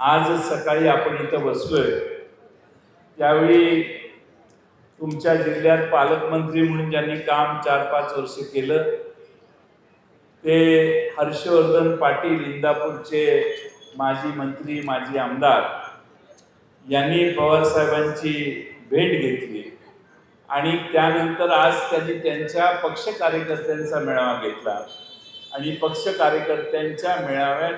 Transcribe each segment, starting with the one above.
आज सकाळी आपण इथं बसलोय. त्यावेळी तुमच्या जिल्ह्यात पालकमंत्री म्हणून ज्यांनी काम चार पाच वर्ष केलं ते हर्षवर्धन पाटील इंदापूरचे माजी मंत्री माजी आमदार यांनी पवार साहेबांची भेट घेतली आणि त्यानंतर आज त्यांनी त्यांच्या पक्ष कार्यकर्त्यांचा मेळावा घेतला. आणि पक्ष कार्यकर्त्यांच्या मेळाव्यात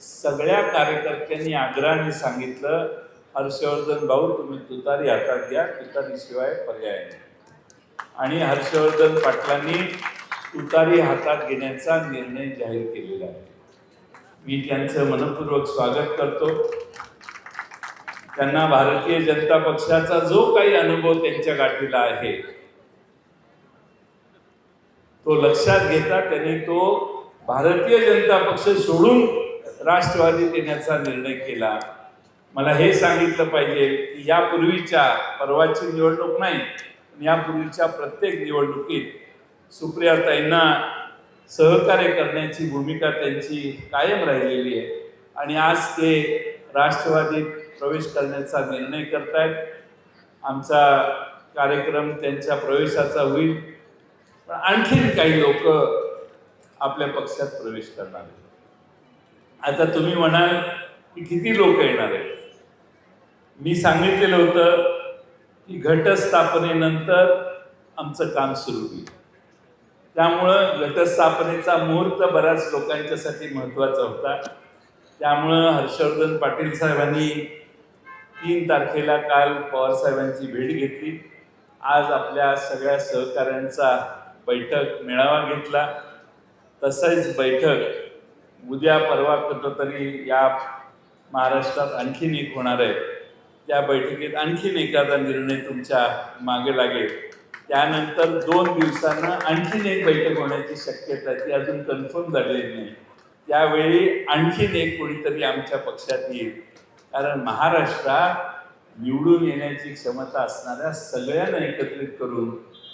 सगळ्या कार्यकर्त्यांनी आग्रहाने सांगितलं हर्षवर्धन भाऊ तुम्ही तुतारी हातात घ्या तुतारीशिवाय पर्याय नाही. आणि हर्षवर्धन पाटलांनी तुतारी हातात घेण्याचा निर्णय जाहीर केलेला आहे. मी त्यांचं मनपूर्वक स्वागत करतो. त्यांना भारतीय जनता पक्षाचा जो काही अनुभव त्यांच्या गाठीला आहे तो लक्षात घेता त्यांनी तो भारतीय जनता पक्ष सोडून राष्ट्रवादी देण्याचा निर्णय केला. मला हे सांगितलं पाहिजे की यापूर्वीच्या परवाची निवडणूक नाही पण यापूर्वीच्या प्रत्येक निवडणुकीत सुप्रियाताईंना सहकार्य करण्याची भूमिका त्यांची कायम राहिलेली आहे. आणि आज ते राष्ट्रवादीत प्रवेश करण्याचा निर्णय करतायत. आमचा कार्यक्रम त्यांच्या प्रवेशाचा होईल. पण आणखीन काही लोक आपल्या पक्षात प्रवेश करणार आहेत. आता तुम्ही म्हणाल की किती लोक येणार आहेत? मी सांगितलेलं होतं की घटस्थापनेनंतर आमचं काम सुरू होईल. त्यामुळं घटस्थापनेचा मुहूर्त बऱ्याच लोकांच्यासाठी महत्त्वाचा होता. त्यामुळं हर्षवर्धन पाटील साहेबांनी तीन तारखेला काल पवार साहेबांची भेट घेतली. आज आपल्या सगळ्या सहकाऱ्यांचा बैठक मेळावा घेतला. तसंच बैठक उद्या परवा कुठंतरी या महाराष्ट्रात आणखीन एक होणार आहे. त्या बैठकीत आणखीन एखादा निर्णय तुमच्या मागे लागेल. त्यानंतर दोन दिवसांना आणखीन एक बैठक होण्याची शक्यता ती अजून कन्फर्म झालेली नाही. त्यावेळी आणखीन एक कोणीतरी आमच्या पक्षात येईल. कारण महाराष्ट्रात निवडून येण्याची क्षमता असणाऱ्या सगळ्यांना एकत्रित करून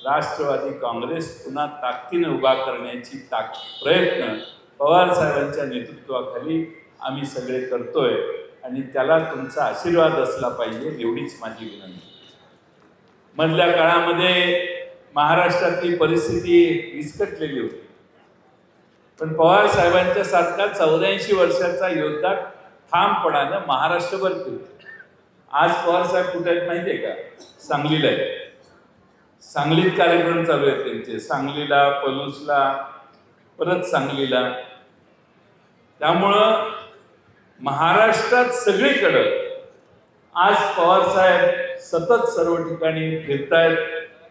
राष्ट्रवादी काँग्रेस पुन्हा ताकदीने उभा करण्याची ताक प्रयत्न पवार साहेबांच्या नेतृत्वाखाली आम्ही सगळे करतोय आणि त्याला तुमचा आशीर्वाद असला पाहिजे एवढीच माझी विनंती. मधल्या काळामध्ये महाराष्ट्रातली परिस्थिती विस्कटलेली होती. पण पवार साहेबांच्या सारखा चौऱ्याऐंशी वर्षाचा योद्धा ठामपणानं महाराष्ट्रभर फिरतो. आज पवार साहेब कुठे आहेत माहितीये का? सांगलीला आहे सांगलीत कार्यक्रम चालू आहेत त्यांचे. सांगलीला पलूसला परत सांगलीला. त्यामुळं महाराष्ट्रात सगळीकडं आज पवार साहेब सतत सर्व ठिकाणी फिरतायत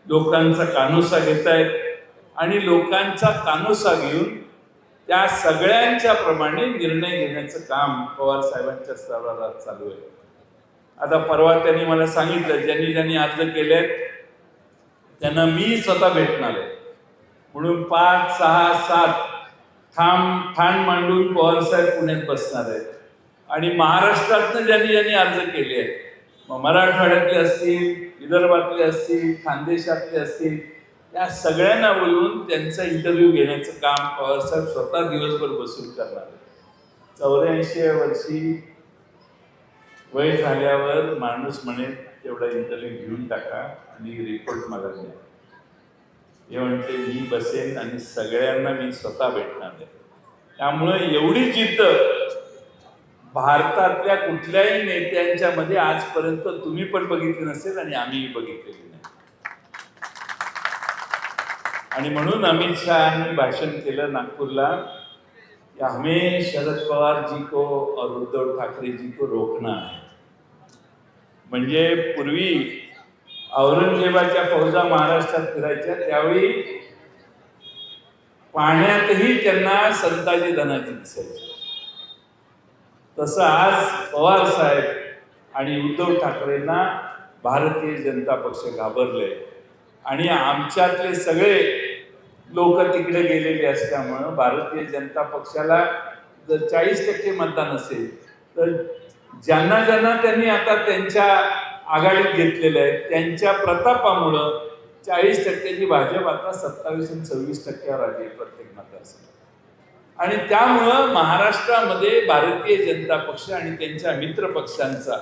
लोकांचा कानोसा घेतायत आणि लोकांचा कानोसा घेऊन त्या सगळ्यांच्या प्रमाणे निर्णय घेण्याचं काम पवार साहेबांच्या स्तरावर चालू आहे. आता परवा त्यांनी मला सांगितलं ज्यांनी ज्यांनी अर्ज केले त्यांना मी स्वतः भेटणार आहे. म्हणून पाच सहा सात ठाम ठाण मांडून पवार साहेब पुण्यात बसणार आहेत. आणि महाराष्ट्रातनं ज्यांनी ज्यांनी अर्ज केले आहेत मग मराठवाड्यातले असतील विदर्भातले असतील खानदेशातले असतील या सगळ्यांना बोलवून त्यांचा इंटरव्ह्यू घेण्याचं काम पवारसाहेब स्वतः दिवसभर बसून करणार आहे चौऱ्याऐंशी वर्षी वय झाल्यावर माणूस म्हणे तेवढा इंटरव्ह्यू घेऊन टाका आणि रिपोर्ट मला द्या हे म्हणते मी बसेन आणि सगळ्यांना मी स्वतः भेटणार आहे. त्यामुळे एवढी जिद्द भारतातल्या कुठल्याही नेत्यांच्या मध्ये आजपर्यंत तुम्ही पण बघितली नसेल आणि आम्हीही बघितलेली नाही. आणि म्हणून अमित शहानी भाषण केलं नागपूरला की हमें शरद पवार जी को और उद्धव ठाकरे जी को रोखना है म्हणजे पूर्वी औरंगजेबाच्या फौजा महाराष्ट्रात फिरायच्या त्यावेळी पाण्यातही त्यांना संताजी धनाची दिसायची. तसं आज पवार साहेब आणि उद्धव ठाकरेंना भारतीय जनता पक्ष घाबरले आणि आमच्यातले सगळे लोक तिकडे गेलेले असल्यामुळं भारतीय जनता पक्षाला जर चाळीस टक्के मतदान असेल तर ज्यांना ज्यांना त्यांनी आता त्यांच्या आघाडीत घेतलेलं आहे. त्यांच्या प्रतापामुळं चाळीस टक्क्याची भाजप आता सत्तावीस आणि सव्वीस टक्क्यावर आली आहे प्रत्येक मतदारसंघात. आणि त्यामुळं महाराष्ट्रामध्ये भारतीय जनता पक्ष आणि त्यांच्या मित्र पक्षांचा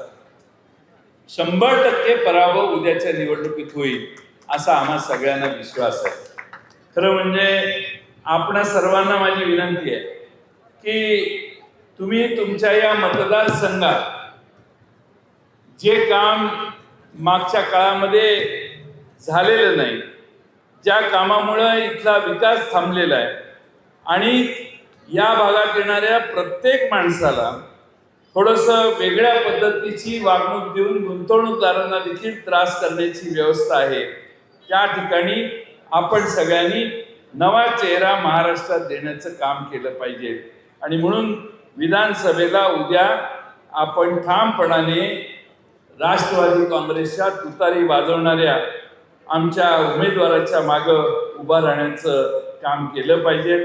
शंभर टक्के पराभव उद्याच्या निवडणुकीत होईल असा आम्हा सगळ्यांना विश्वास आहे. खरं म्हणजे आपणा सर्वांना माझी विनंती आहे की तुम्ही तुमच्या या मतदारसंघात जे काम मागच्या काळामध्ये झालेलं नाही ज्या कामामुळं इथला विकास थांबलेला आहे आणि या भागात येणाऱ्या प्रत्येक माणसाला थोडंसं वेगळ्या पद्धतीची वागणूक देऊन गुंतवणूकदारांना देखील त्रास करण्याची व्यवस्था आहे. त्या ठिकाणी आपण सगळ्यांनी नवा चेहरा महाराष्ट्रात देण्याचं काम केलं पाहिजे. आणि म्हणून विधानसभेला उद्या आपण ठामपणाने राष्ट्रवादी काँग्रेसच्या तुतारी वाजवणाऱ्या आमच्या उमेदवाराच्या मागं उभा राहण्याचं काम केलं पाहिजे.